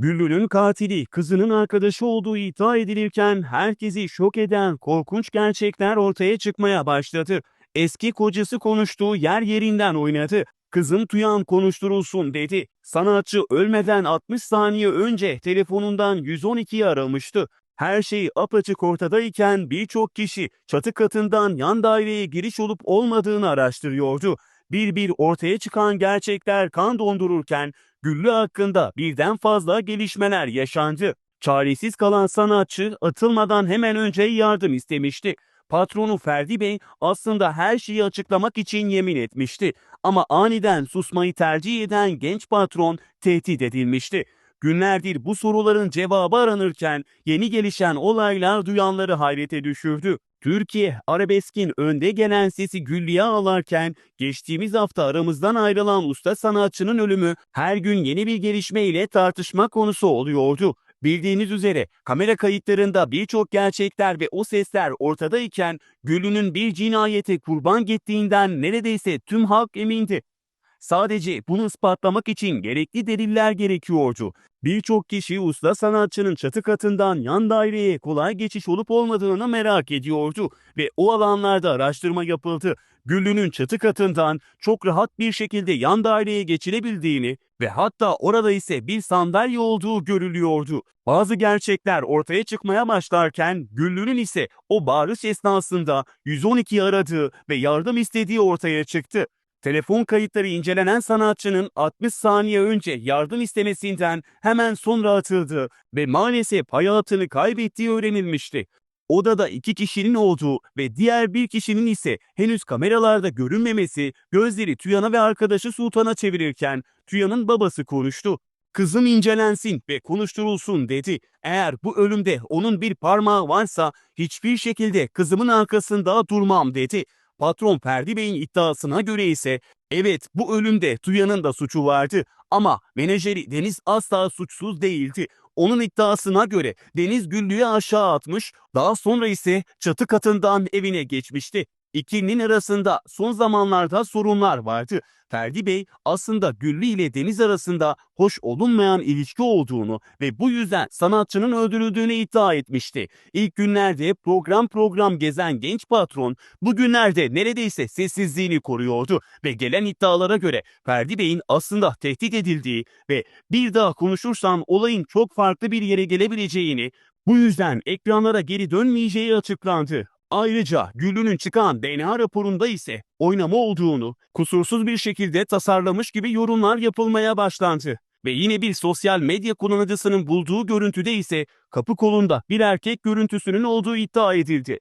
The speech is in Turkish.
Güllü'nün katili kızının arkadaşı olduğu iddia edilirken herkesi şok eden korkunç gerçekler ortaya çıkmaya başladı. Eski kocası konuştuğu yer yerinden oynadı. Kızım Tuyan konuşturulsun dedi. Sanatçı ölmeden 60 saniye önce telefonundan 112'yi aramıştı. Her şey apaçık ortadayken birçok kişi çatı katından yan daireye giriş olup olmadığını araştırıyordu. Bir bir ortaya çıkan gerçekler kan dondururken Güllü hakkında birden fazla gelişmeler yaşandı. Çaresiz kalan sanatçı atılmadan hemen önce yardım istemişti. Patronu Ferdi Bey aslında her şeyi açıklamak için yemin etmişti. Ama aniden susmayı tercih eden genç patron tehdit edilmişti. Günlerdir bu soruların cevabı aranırken yeni gelişen olaylar duyanları hayrete düşürdü. Türkiye arabeskin önde gelen sesi Güllü'ye ağlarken geçtiğimiz hafta aramızdan ayrılan usta sanatçının ölümü her gün yeni bir gelişme ile tartışma konusu oluyordu. Bildiğiniz üzere kamera kayıtlarında birçok gerçekler ve o sesler ortadayken Güllü'nün bir cinayete kurban gittiğinden neredeyse tüm halk emindi. Sadece bunu ispatlamak için gerekli deliller gerekiyordu. Birçok kişi usta sanatçının çatı katından yan daireye kolay geçiş olup olmadığını merak ediyordu ve o alanlarda araştırma yapıldı. Güllü'nün çatı katından çok rahat bir şekilde yan daireye geçilebildiğini ve hatta orada ise bir sandalye olduğu görülüyordu. Bazı gerçekler ortaya çıkmaya başlarken Güllü'nün ise o bağırış esnasında 112 aradığı ve yardım istediği ortaya çıktı. Telefon kayıtları incelenen sanatçının 60 saniye önce yardım istemesinden hemen sonra atıldığı ve maalesef hayatını kaybettiği öğrenilmişti. Odada iki kişinin olduğu ve diğer bir kişinin ise henüz kameralarda görünmemesi gözleri Tüyan'a ve arkadaşı Sultan'a çevirirken Tüyan'ın babası konuştu. Kızım incelensin ve konuşturulsun dedi. Eğer bu ölümde onun bir parmağı varsa hiçbir şekilde kızımın arkasında durmam dedi. Patron Ferdi Bey'in iddiasına göre ise evet bu ölümde Tuya'nın da suçu vardı ama menajeri Deniz asla suçsuz değildi. Onun iddiasına göre Deniz Güllü'yü aşağı atmış, daha sonra ise çatı katından evine geçmişti. İkilinin arasında son zamanlarda sorunlar vardı. Ferdi Bey aslında Güllü ile Deniz arasında hoş olunmayan ilişki olduğunu ve bu yüzden sanatçının öldürüldüğünü iddia etmişti. İlk günlerde program program gezen genç patron bugünlerde neredeyse sessizliğini koruyordu ve gelen iddialara göre Ferdi Bey'in aslında tehdit edildiği ve bir daha konuşursan olayın çok farklı bir yere gelebileceğini, bu yüzden ekranlara geri dönmeyeceği açıklandı. Ayrıca Güllü'nün çıkan DNA raporunda ise oynama olduğunu kusursuz bir şekilde tasarlamış gibi yorumlar yapılmaya başlandı. Ve yine bir sosyal medya kullanıcısının bulduğu görüntüde ise kapı kolunda bir erkek görüntüsünün olduğu iddia edildi.